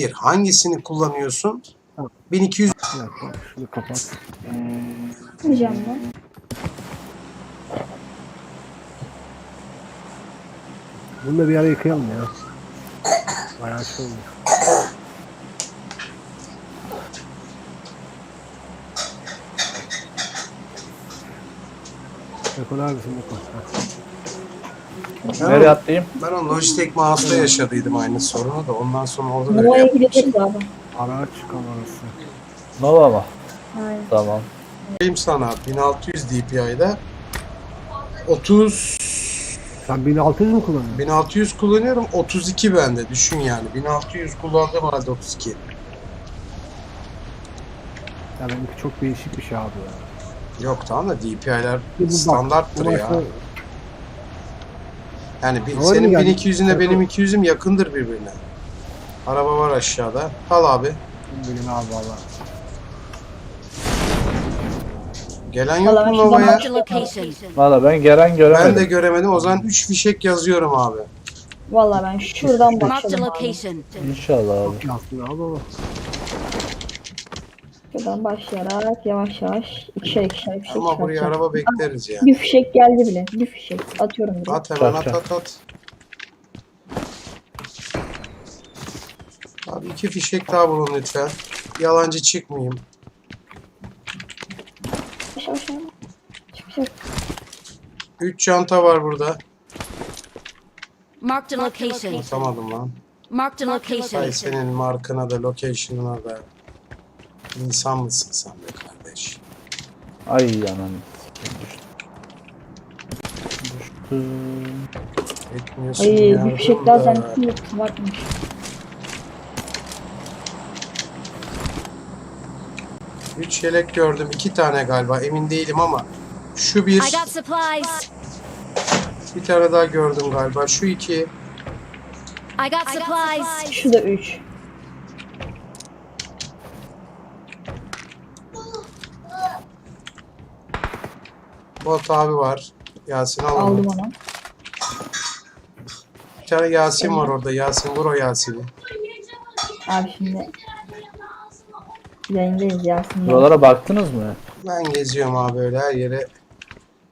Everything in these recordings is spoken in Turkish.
Bir, hangisini kullanıyorsun? Tamam. 1200 Bir dakika şunu kapat. Diyeceğim ben. Bunu da bir ara yıkayalım ya. Bayağı şey olmuş. Ekolar mısın Niko? Ha. Nereye atlayayım? Ben o Logitech mouse'da yaşadıydım aynı sorunu da ondan sonra orada da öyle Nova'ya yapmıştım. Araç kamerası. Nova mı? Aynen. Tamam. Benim sana 1600 DPI'da 30 Sen 1600 mü kullanıyorsun? 1600 kullanıyorum 32 bende düşün yani 1600 kullandığım halde 32. Ya benimki çok değişik bir şey abi ya. Yok tamam da DPI'ler Bir bu bak, standarttır ya. Yani bir, Doğru senin yani. 1200'ünle benim 200'üm yakındır birbirine. Araba var aşağıda. Al abi. Benim abi valla. Gelen yok mu Nova'ya? Valla ben gelen göremedim. Ben de göremedim. O zaman 3 fişek yazıyorum abi. Valla ben şuradan a başladım abi. location. İnşallah abi. Ama. Şuradan başlayarak yavaş yavaş ikişer ikişer fişek Ama buraya araba bekleriz yani. Bir fişek geldi bile. Bir fişek. Atıyorum bile. At hemen at at at. Abi iki fişek daha bulun lütfen. Yalancı çıkmayayım. Yavaş yavaş yavaş. Çıkacak. 3 çanta var burada. Marked a location. Atamadım lan. Marked a Ay location. senin markına da location'ına da. İnsan mısın sen be kardeş? Ay anam. Düştüm. Düştüm. Etmiyorsun Ay bir fişek daha da. sen kim bakmış. Üç yelek gördüm. iki tane galiba. Emin değilim ama. Şu I bir. got supplies. Bir tane daha gördüm galiba. Şu iki. I got supplies. Şu da 3. Bot abi var. Yasin al onu. Aldım onu. Bir tane Yasin var orada. Yasin vur o Yasin'i. Abi şimdi yayındayız Yasin'le. Buralara baktınız mı? Ben geziyorum abi öyle her yere.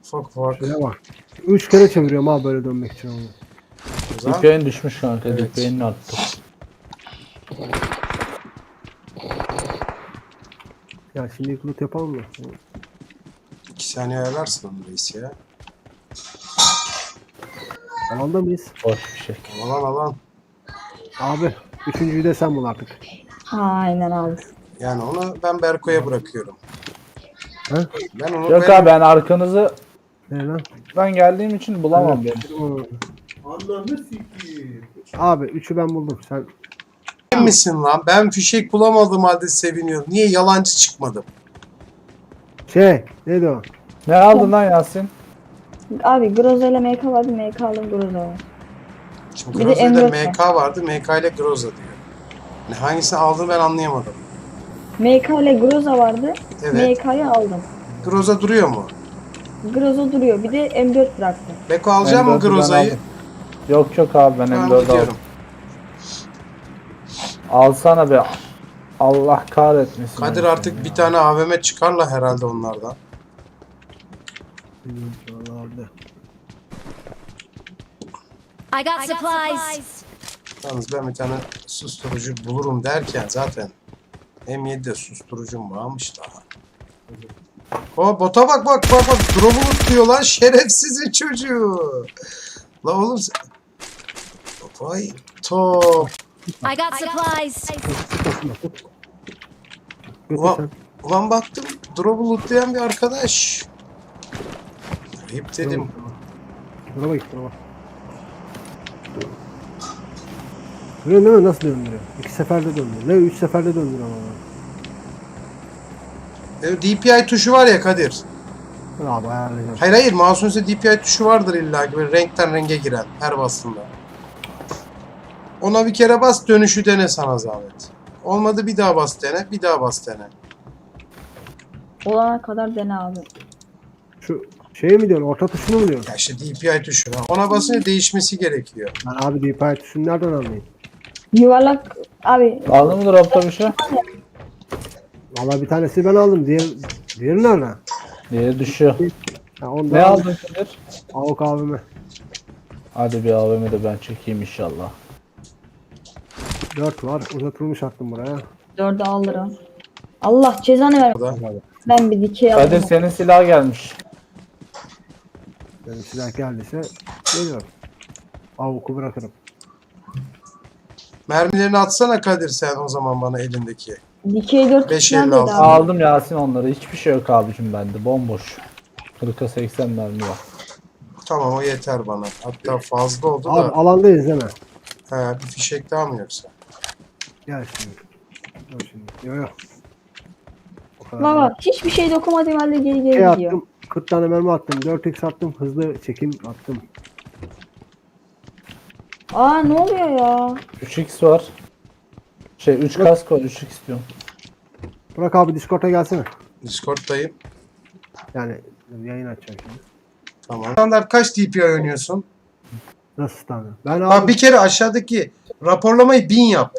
Fok fok. Şöyle bak. Üç kere çeviriyorum abi böyle dönmek için onu. Güzel. Dükkanın düşmüş kanka. Evet. Dükkanın attı. Ya şimdi loot yapalım mı? Saniye ayarlarsın onu reis ya. Alanda mıyız? Boş bir şey. Alan alan. Abi üçüncüyü de sen bul artık. Aynen abi. Yani onu ben Berko'ya bırakıyorum. Ha? Ben onu Yok ben- abi ben arkanızı Ne lan? ben geldiğim için bulamam beni. Abi üçü ben buldum. Sen Emin misin lan? Ben fişek bulamadığım halde seviniyorum. Niye yalancı çıkmadım? şey neydi o? Ne aldın lan Yasin? Abi Groza ile MK vardı. MK aldım Groza var. Şimdi Bir de Groza'da M4 MK vardı. MK ile Groza diyor. Yani hangisini aldığını ben anlayamadım. MK ile Groza vardı. Evet. MK'yı aldım. Groza duruyor mu? Groza duruyor. Bir de M4 bıraktım. Beko alacak mı M4'ü ben Groza'yı? aldım. Yok yok abi ben Ben M4 aldım. gidiyorum. Alsana be. Allah kahretmesin. Kadir artık ya. bir tane AVM çıkarla herhalde onlardan. Bilmiyorum ki vallahi orada. I got supplies. Yalnız ben bir tane susturucu bulurum derken zaten M7'de susturucum varmış daha. O bota bak bak bak bak drop'u tutuyor lan şerefsizin çocuğu. La oğlum sen... Vay top. I got supplies. Ulan, ulan baktım drop'u lootlayan bir arkadaş. Ayıp dedim. Drop'a git drop'a. Görüyor musun nasıl döndürüyor? İki seferde döndürüyor. Ne üç seferde döndürüyor ama. E, DPI tuşu var ya Kadir. Abi ayarlayacağım. Hayır hayır mouse'un üstünde DPI tuşu vardır illa ki böyle renkten renge giren her bastığında. Ona bir kere bas dönüşü dene sana zahmet. Olmadı bir daha bas dene, bir daha bas dene. Olana kadar dene abi. Şu şey mi diyorsun? Orta tuşunu mu diyorsun? Ya işte DPI tuşu. Ona basınca değişmesi gerekiyor. Ben abi DPI tuşunu nereden anlayayım? Yuvarlak abi Aldın mı dropta bir şey? Valla bir tanesi ben aldım. Diğer, diğeri nerede? Diye düşüyor. Ha, Ne aldın Kadir? Avuk abime. Hadi bir AVM de ben çekeyim inşallah. 4 var. Uzatılmış attım buraya. dördü alırım. Allah cezanı ver. Ben bir dikey Kadir aldım. senin silah gelmiş. Benim silah geldiyse geliyorum. Avuku bırakırım. Mermilerini atsana Kadir sen o zaman bana elindeki. Dikey 4 Beş falan elli dedi altı. abi. Aldım Yasin onları. Hiçbir şey yok abicim bende. Bomboş. 40'a 80 mermi var. Tamam o yeter bana. Hatta fazla oldu Abi da. alandayız değil mi? He, bir fişek daha mı yoksa? Gel şimdi. Dur şimdi. Yok yok. O kadar. Baba hiçbir şey dokunmadığım halde geri geri Şey gidiyor. attım. 40 tane mermi attım. 4x attım. Hızlı çekim attım. Aa ne oluyor ya? 3x var. Şey 3 kask var 3x diyorum. Burak abi Discord'a gelsene. Discord'dayım. Yani yayın açacağım şimdi. Tamam. Standart kaç DPI oynuyorsun? Nasıl tane? Ben Bak abi bir kere aşağıdaki raporlamayı 1000 yap.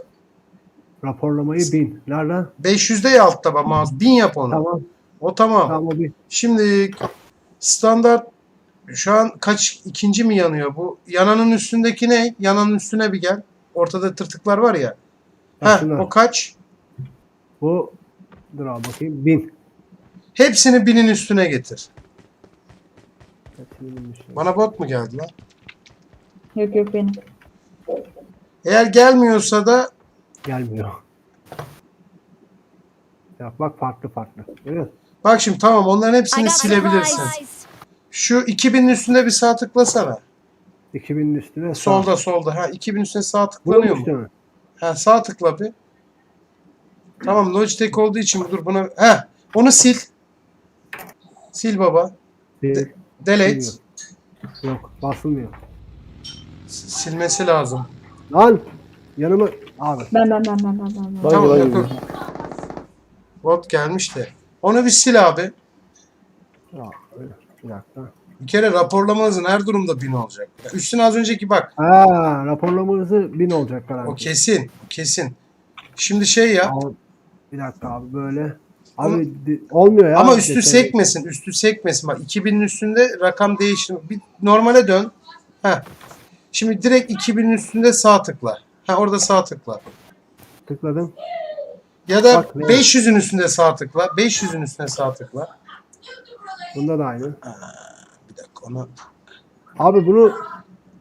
raporlamayı 1000. Nereden? 500'de ya altta bak mouse. 1000 yap onu. Tamam. O tamam. Tamam o bir. Şimdi standart şu an kaç ikinci mi yanıyor bu? Yananın üstündeki ne? Yananın üstüne bir gel. Ortada tırtıklar var ya. Ha, Heh, o kaç? Bu dur abi bakayım. 1000. Hepsini binin üstüne getir. Hepsini. Bana bot mu geldi lan? Yok yok benim. Eğer gelmiyorsa da Gelmiyor. Ya bak farklı farklı. Görüyor musun? Bak şimdi tamam onların hepsini silebilirsin. Şu 2000'in üstüne bir sağ tıklasana. 2000'in üstüne. sağ. Solda solda. Ha 2000 üstüne sağ tıklanıyor mu? mi? Ha sağ tıkla bir. Tamam Logitech olduğu için dur buna. Ha onu sil. Sil baba. Değil. Delete. Bilmiyorum. Yok basılmıyor. S- Silmesi lazım. Lan yanıma abi Ben ben ben ben ben ben. Tamam yok yok. Bot gelmiş de. Onu bir sil abi. Ya, bir dakika. Bir kere raporlama hızın her durumda 1000 olacak. Üstüne az önceki bak. Ha raporlama hızı 1000 olacak garanti. O kesin. Kesin. Şimdi şey ya. Abi, bir dakika abi böyle. Abi di- olmuyor ya. Ama üstü Geçen- sekmesin. Üstü sekmesin. Bak 2000'in üstünde rakam değişti. Bir normale dön. Heh. Şimdi direkt 2000'in üstünde sağ tıkla. Ha orada sağ tıkla. Tıkladım. Ya da Bak, ne? 500'ün üstünde sağ tıkla. 500'ün üstüne sağ tıkla. Bunda da aynı. Bir dakika onu. Abi bunu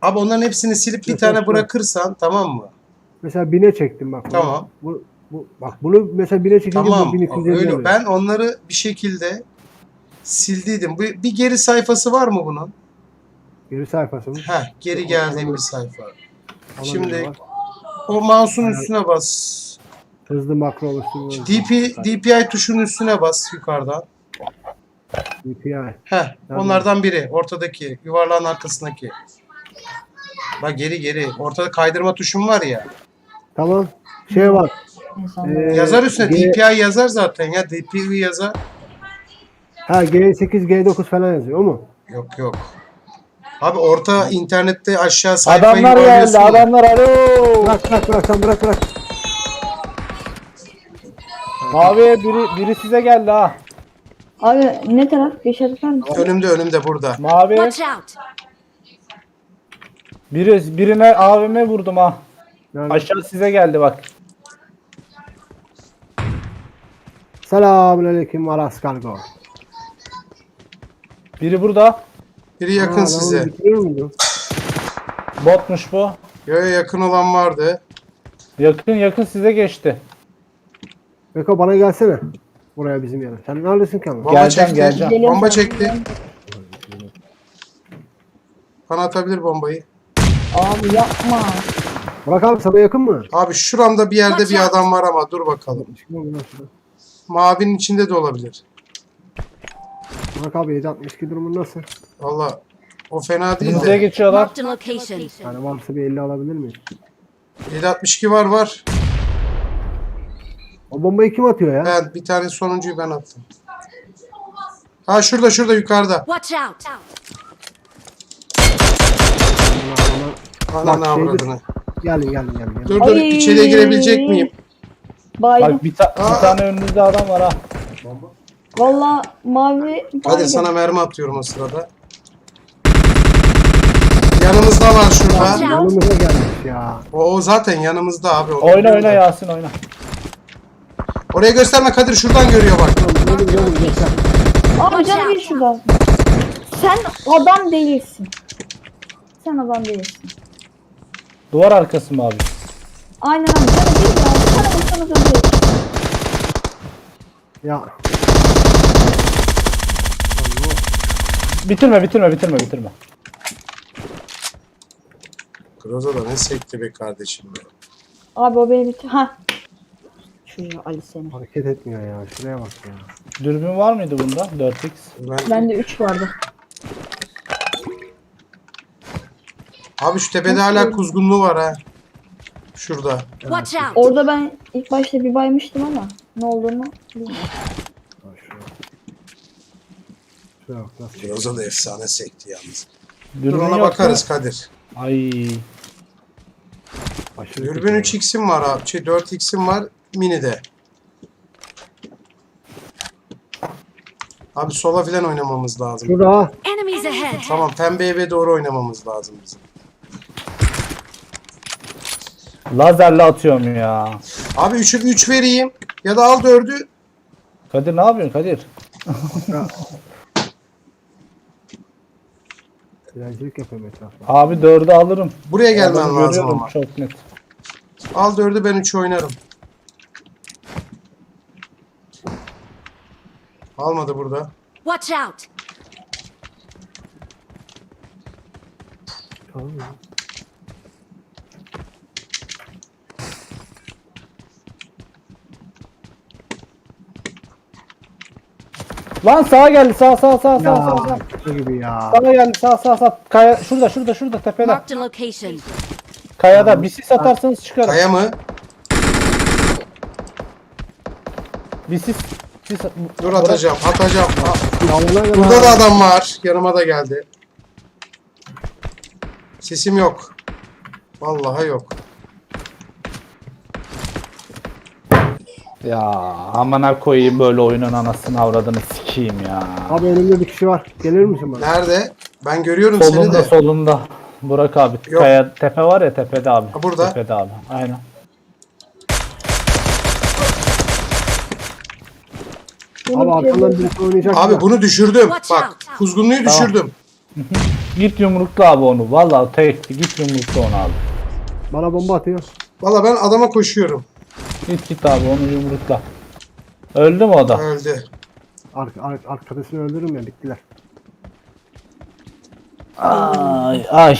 Abi onların hepsini silip bir tane bırakırsan tamam mı? mesela 1000'e çektim bak. Tamam. Bu, bu, bak bunu mesela 1000'e çekince Tamam. bu 1250 Öyle. oluyor. Ben onları bir şekilde sildiydim. Bu bir geri sayfası var mı bunun? Geri sayfası mı? Heh, geri geldiğim bir sayfa. Şimdi o mouse'un üstüne bas. Hızlı makro oluşturma. DP, DPI tuşunun üstüne bas yukarıdan. DPI. Heh, onlardan biri. Ortadaki, yuvarlağın arkasındaki. Bak geri geri. Ortada kaydırma tuşum var ya. Tamam. Şey var. İnsanlar. Ee, Yazar üstüne. G- DPI yazar zaten ya. DPI yazar. Ha G8, G9 falan yazıyor o mu? Yok yok. Abi orta internette aşağı sayfayı Adamlar geldi yuvarlıyorsun ya. adamlar alo. Bırak bırak bırak sen bırak bırak. Mavi biri, biri size geldi ha. Abi ne taraf? Var mı? Önümde önümde burada. Mavi Watch out. biri, birine AVM vurdum ha. Nerede? Aşağı size geldi bak. Selamünaleyküm Aras Kargo. Biri burada. Biri yakın Ha, ben size. onu bitiriyor muydum? Botmuş bu. Yo yo, yakın olan vardı. Yakın yakın size geçti. Beko bana gelsene. Buraya bizim yere. Sen neredesin ki ama? Bomba Geleceğim, çekti. geleceğim. Bomba çekti. Bana atabilir bombayı. Abi yapma. Burak abi sana yakın mı? Abi şuramda bir yerde bir adam var ama dur bakalım. Çıkma. Mavinin içinde de olabilir. Burak abi 762 durumun nasıl? Valla o fena değil Size de. geçiyorlar. Marked a location. Yani varsa bir 50 alabilir miyim? 762 var var. O bombayı kim atıyor ya? Ben bir tane sonuncuyu ben attım. Ha şurada şurada yukarıda. Watch out. Ananı Bak, şeydir. avradını. Gelin gelin gelin. gelin. Dur dur Ay. içeriye girebilecek miyim? Baydım. Bak bir, ta- Aa. bir tane önünüzde adam var ha. Valla mavi Hadi sana mermi atıyorum o sırada. Yanımızda var şurada. Yanımıza gelmiş ya. O, o zaten yanımızda abi. onu Oyna oyna. Yasin oyna. Oraya gösterme Kadir şuradan görüyor bak. Abi canım bir şuradan. Sen adam değilsin. Sen adam değilsin. Duvar arkası mı abi? Aynen abi canım bir ya. Bir tane vursana da değil. Ya Bitirme bitirme bitirme bitirme. Groza da ne sekti be kardeşim be. Abi o beni bitir. Ha. Çocuğu Ali seni. hareket etmiyor ya. Şuraya bak ya. Dürbün var mıydı bunda? 4x. Ben, Bende 3 vardı. Abi şu tepede hala kuzgunluğu var ha. Şurada. Watch out! Orada ben ilk başta bir baymıştım ama ne olduğunu bilmiyorum. Şuraya. Bak nasıl. Groza da efsane sekti yalnız. Dur Dürbün ona yoksa- bakarız Kadir. Ay. Aşırı Dürbün kötü ya. 3x'im var abi. Şey 4x'im var mini'de. Abi sola filan oynamamız lazım. Enemies ahead! Tamam pembe eve doğru oynamamız lazım bizim. Lazerle atıyorum ya. Abi 3'ü 3 vereyim ya da al 4'ü. Kadir ne yapıyorsun Kadir? Dilencilik yapıyorum etrafta. Abi 4'ü alırım. Buraya gelmen Adamı lazım görüyorum ama. Çok net. Al 4'ü ben 3'ü oynarım. Almadı burada. Watch out! Tamam ya. Lan sağa geldi sağ sağ sağ sağ sağ sağ. Şaka gibi ya. Sağa geldi sağ sağ sağ. Kaya, şurada şurada şurada tepede. Marked a location. Kayada bir sis atarsanız çıkarım. Kaya mı? Bir sis. Sis Dur atacağım atacağım. Aa, Burada da adam var. Yanıma da geldi. Sesim yok. Vallahi yok. Ya amına koyayım böyle oyunun anasını avradını sikeyim ya. Abi önümde bir kişi var. Gelir misin bana? Nerede? Ben görüyorum seni Solunda de. solunda. Burak abi. Yok. Kaya tepe var ya tepede abi. Ha, burada. Tepede abi. Aynen. Abi birisi oynayacak. Abi ya. bunu düşürdüm. Bak kuzgunluğu Tamam. düşürdüm. Git yumrukla abi onu. Vallahi tek git yumrukla onu abi. Bana bomba atıyor. Valla ben adama koşuyorum. Git git abi onu yumrukla. Öldü mü o da? Öldü. Ar ar arkadaşını öldürürüm ya bittiler. Ay ay.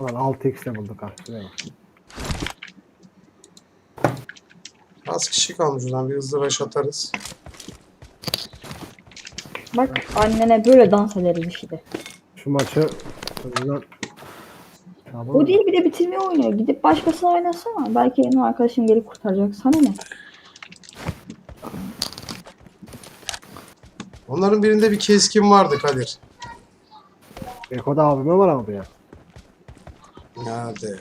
Ulan 6x de bulduk ha. Şuraya bak. Az kişi kalmış zaman bir hızlı rush atarız. Bak annene böyle dans ederiz işte. Şu maçı Buradan... Tamam. O değil bir de bitirmeyi oynuyor. Gidip başkasına oynasana. Belki benim arkadaşım gelip kurtaracak. Sana ne? Onların birinde bir keskin vardı Kadir. Eko'da abime var abi ya. Nerede?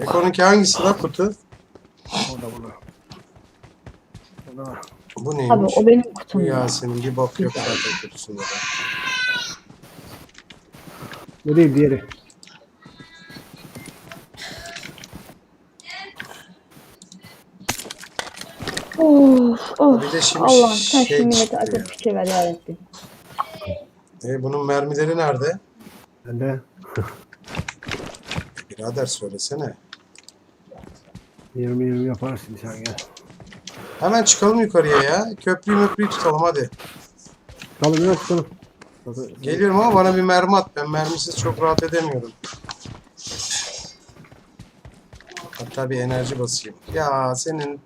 Eko'nunki hangisi la kutu? O da bunu. O da var. Bu Abi neymiş? o benim Bu kutum ya. Yasin'in bir bok yok zaten kutusunda da. Bu değil diğeri. Of of. Bir de şimdi Allah'ım sen şey şu millete çıktı ya. fikir ver yarabbim. E bunun mermileri nerede? Ben de Birader söylesene. 20-20 yaparsın sen gel. Hemen çıkalım yukarıya ya. Köprüyü möprüyü tutalım hadi. Kalın biraz çıkalım. Geliyorum ama bana bir mermi at. Ben mermisiz çok rahat edemiyorum. Hatta bir enerji basayım. Ya senin...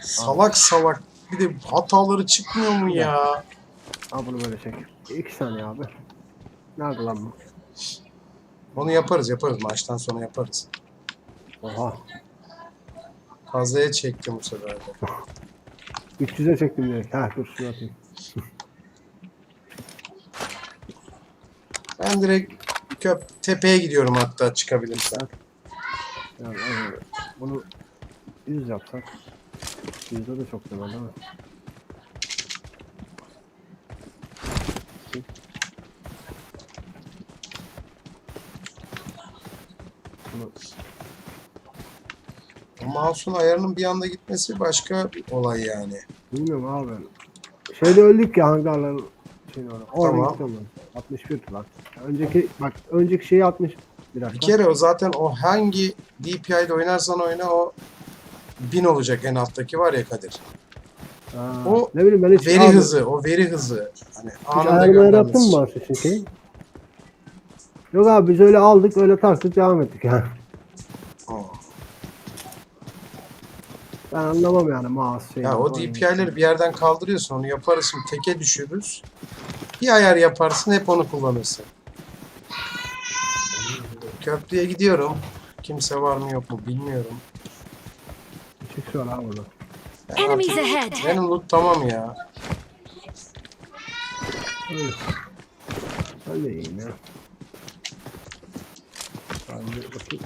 Salak salak. Bir de hataları çıkmıyor mu ya? Al bunu böyle çek. 2 saniye abi. Nerede lan bu? Onu yaparız yaparız. Maçtan sonra yaparız. Oha. Fazlaya çektim bu sefer de. 300'e çektim direkt. Ha dur şunu atayım. Ben direkt köp tepeye gidiyorum hatta çıkabilirsem. Yani, yani bunu 100 yapsak. Yüzde de çok demem değil mi? Bunu O mouse'un ayarının bir anda gitmesi başka bir olay yani. bilmiyorum abi. Şeyde öldük ya hangarların şeyini orada. Orada Tamam. gittim ben. 61 lan. Önceki bak önceki şeyi 60. Bir dakika. Bir kere o zaten o hangi DPI'de oynarsan oyna o 1000 olacak en alttaki var ya Kadir. Ha, o ne bileyim ben hiç Veri abi- hızı, o veri hızı. Hani Hiç anında yarattın göndermesi. mı Marş için şey? Yok abi biz öyle aldık öyle taktık devam ettik yani. Ben anlamam yani mouse şey. Ya o DPI'leri bir yerden kaldırıyorsun onu yaparız şimdi teke düşürürüz. Bir ayar yaparsın hep onu kullanırsın. Köprüye gidiyorum. Kimse var mı yok mu bilmiyorum. Çık şu an abi burada. Ben Enemies artık- ahead. benim loot tamam ya. Öyle. İyiyim ya. Ben de bakayım.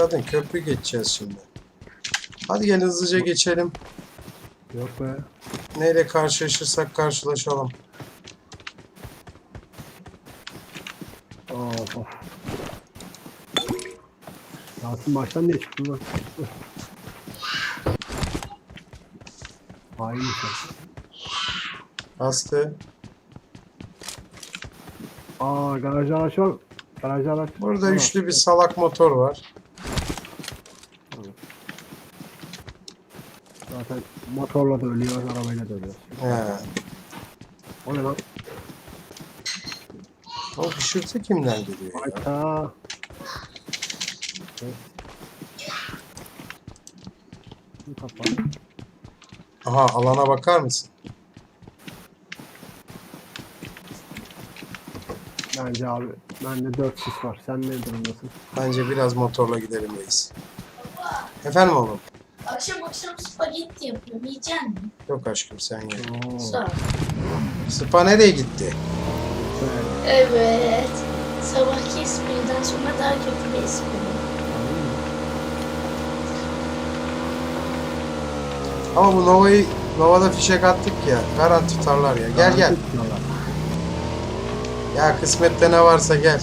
Zaten köprü geçeceğiz şimdi. Hadi gel hızlıca geçelim. Yok be. Neyle karşılaşırsak karşılaşalım. Of of. Yasin baştan niye çıktın lan? Hain. Bastı. Aa garajda araç var. Garajda araç. Burada var. üçlü bir salak motor var. Zaten motorla da ölüyor, arabayla da ölüyor. He. O ne lan? O hışırtı kimden geliyor ya? Hayda. Bu kapalı. Aha alana bakar mısın? Bence abi. Bende 4 sis var. Sen ne durumdasın? Bence biraz motorla gidelim reis. Efendim oğlum? Akşam akşam spagetti yapıyorum. Yiyecek misin? Yok aşkım sen ye. Sağ ol. Spa nereye gitti? Evet. Evet. Sabahki espriden sonra daha kötü bir espri. Ama bu Nova'yı Nova'da fişek attık ya. Garanti tutarlar ya. Gel gel. Ya kısmette ne varsa gel.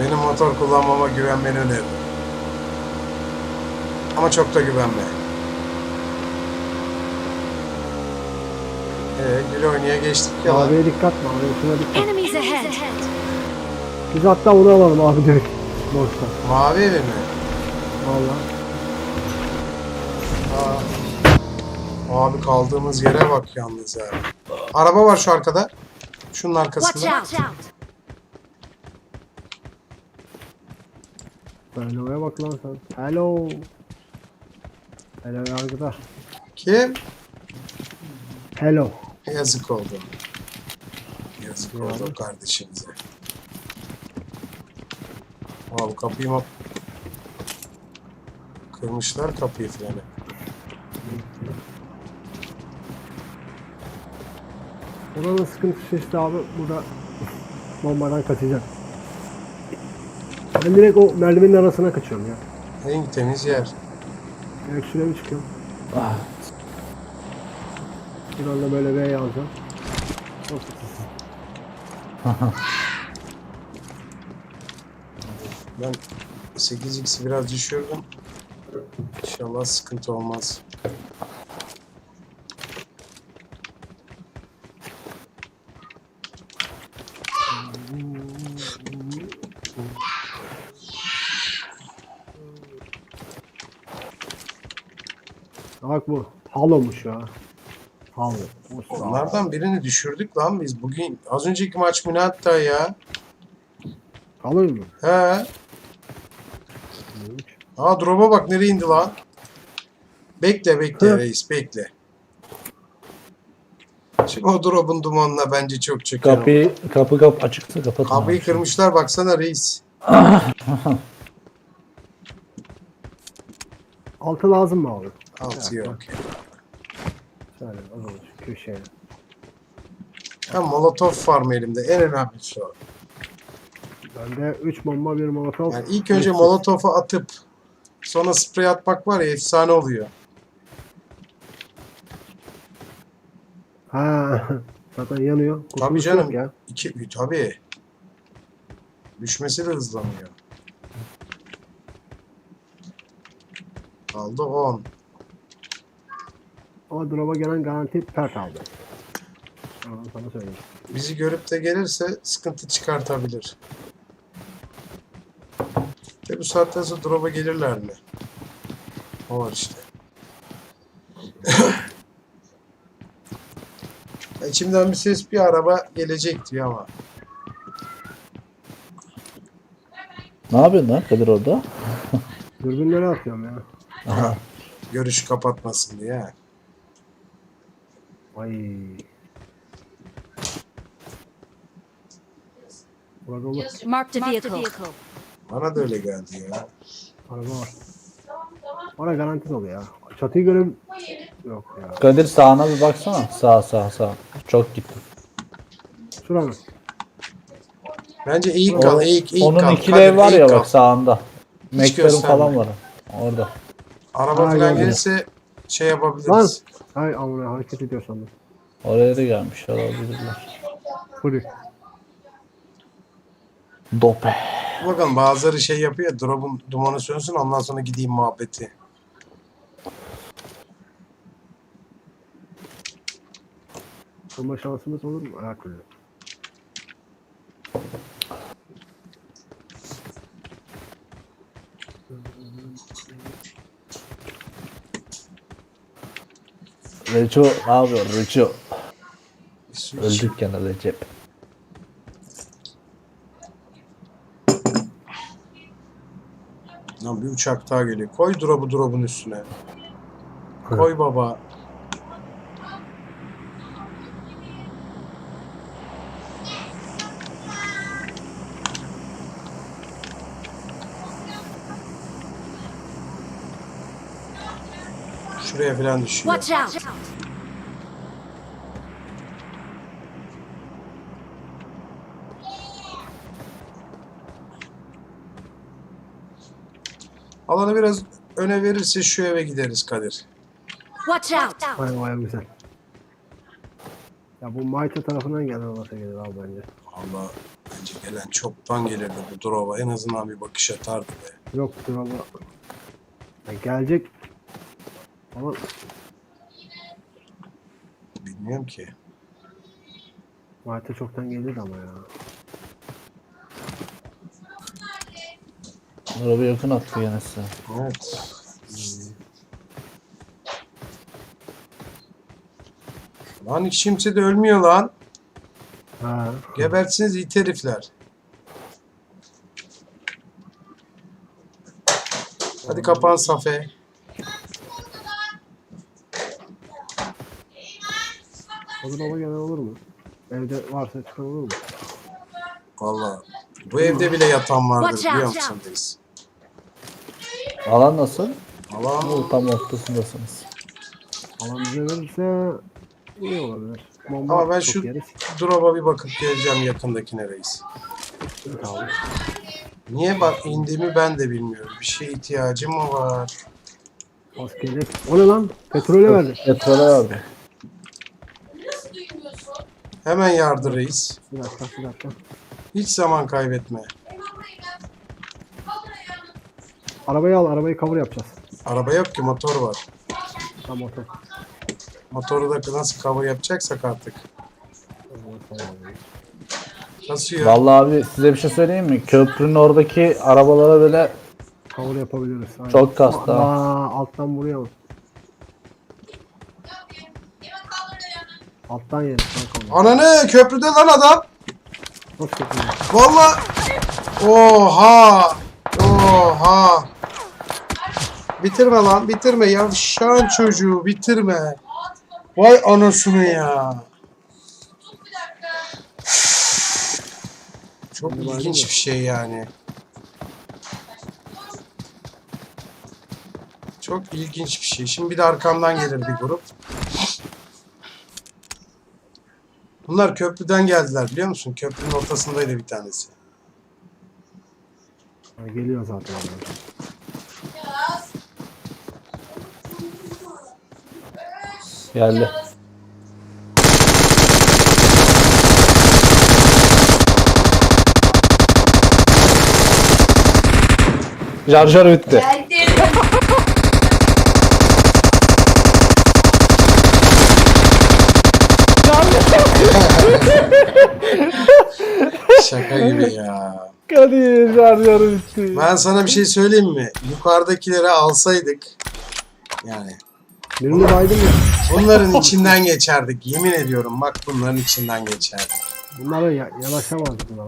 Benim motor kullanmama güvenmeni öneririm. Ama çok da güvenme. Ee, gül oynaya geçtik ya. lan. Maviye dikkat maviye şuna dikkat. Enemies ahead. Biz hatta onu alalım abi direkt. Boşta. Mavi evi mi? Valla. Aa. Abi kaldığımız yere bak yalnız ya. Araba var şu arkada. Şunun Watch arkasında. out. Hello'ya bak lan sen. Hello. Hello yargıda. Kim? Hello. Yazık oldu. Yazık Ya. oldu kardeşimize. Abi kapıyı mı... Kırmışlar kapıyı freni. Buranın sıkıntısı işte abi burada bombadan kaçacak. Ben direkt o merdivenin arasına kaçıyorum ya. En temiz yer. Direkt şuraya bir çıkıyorum. Ah, Buradan da böyle V yazacağım. Çok Ben 8x'i biraz düşürdüm. İnşallah sıkıntı olmaz. Bak bu. Halo'muş ya. Halo. Onlardan birini düşürdük lan biz. Bugün az önceki maç mı ne hatta ya? Halo mu? He. Aa drop'a bak nereye indi lan. Bekle bekle Hı. reis bekle. Şimdi o drop'un dumanına bence çok çeker. kapıyı kapı kapı açıksa kapatın. Kapıyı kırmışlar baksana reis. Altı lazım mı abi? Altı yok. Şöyle zaman şu köşeye. Ha molotof var mı elimde? En önemlisi o. Bende 3 bomba bir molotof. Yani ilk önce bir- molotofu atıp sonra sprey atmak var ya efsane oluyor. Ha. Zaten yanıyor. Tabii Kurtuluş canım. yok Ya. İki, tabii. Düşmesi de hızlanıyor. Aldı 10. Ama drop'a gelen garanti pert aldı. Sana söyleyeyim. Bizi görüp de gelirse sıkıntı çıkartabilir. Ve bu saatten sonra drop'a gelirler mi? O var işte. İçimden bir ses bir araba gelecek diyor ama. Ne yapıyorsun lan Kadir orada? Dürbünleri atıyorum ya. Aha. Görüş kapatmasın diye. Ay. Burada olur. Marked a vehicle. Bana da öyle geldi ya. Araba var. Orada garanti dolu ya. Çatıyı göre yok ya. Kadir sağına bir baksana. Sağ sağ sağ. Çok gittim. Şura mı? Bence eğik O- kal, eğik, eğik Onun kal. ikili Kadir, ev var ya kal. bak sağında. Meklerin gösterme. falan var. Orada. Araba Ha, falan gelirse şey Lan! yapabiliriz. Hay amına hareket ediyor sandım. Oraya da gelmiş olabilirler. Furi. Dope. Bakalım bazıları şey yapıyor ya drop'un dumanı sönsün ondan sonra gideyim muhabbeti. Bulma şansımız olur mu? Her türlü. Reço ne yapıyor Reço? Öldük gene Recep. Lan bir uçak daha geliyor. Koy drop'u drop'un üstüne. Koy baba. Şuraya falan düşüyor. Watch out! Alanı biraz öne verirse şu eve gideriz Kadir. Watch out! Vay vay güzel. Ya bu Mayta tarafından gelen olasa gelir abi bence. Allah bence gelen çoktan gelirdi bu drop'a. En azından bir bakış atardı be. Yok dur ama. Ya gelecek. Ama Bilmiyorum ki. Mayta çoktan gelirdi ama ya. Araba yakın attı gene size. Evet. Lan hiç kimse de ölmüyor lan. Ha. Gebertsiniz it herifler. Hadi kapan Safe. O zaman gelen olur mu? Evde varsa çıkan olur mu? Valla. Bu evde bile yatan vardır Watch biliyor out. musun biz? Alan nasıl? Allah'ım Oo, tam ortasındasınız. Alan bize verirse iyi olabilir. Bomba Ama ben çok şu- yeriz. drop'a bir bakıp geleceğim yakındakine reis. Niye bak indiğimi ben de bilmiyorum. Bir şeye ihtiyacım mı var? Askeri. O ne lan? Petrole verdi. Petrole verdi. Hemen yardı reis. Bir dakika bir dakika. Hiç zaman kaybetme. Arabayı al arabayı cover yapacağız. Araba yok ki motor var. Tam motor. Motoru da nasıl cover yapacaksak artık. Kasıyor. Vallahi abi size bir şey söyleyeyim mi? Köprünün oradaki arabalara böyle Cover yapabiliriz. Aynen. Çok kastı ha. Aa, alttan vuruyor Alttan yeriz. kanka. Ananı köprüde lan adam. Nasıl yapıyor? Valla. Oha. Oha. Bitirme lan bitirme yavşan çocuğu bitirme. Vay anasını ya. Çok ilginç bir şey yani. Çok ilginç bir şey. Şimdi bir de arkamdan gelir bir grup. Bunlar köprüden geldiler biliyor musun? Köprünün ortasındaydı bir tanesi. Ha, Geliyor zaten. Geldi. Jar bitti. Şaka gibi ya. Kadir Jar bitti. Ben sana bir şey söyleyeyim mi? Yukarıdakileri alsaydık yani Birini baydım ya. bunların içinden geçerdik. Yemin ediyorum bak bunların içinden geçerdik. Bunlara ya- yanaşamazdım.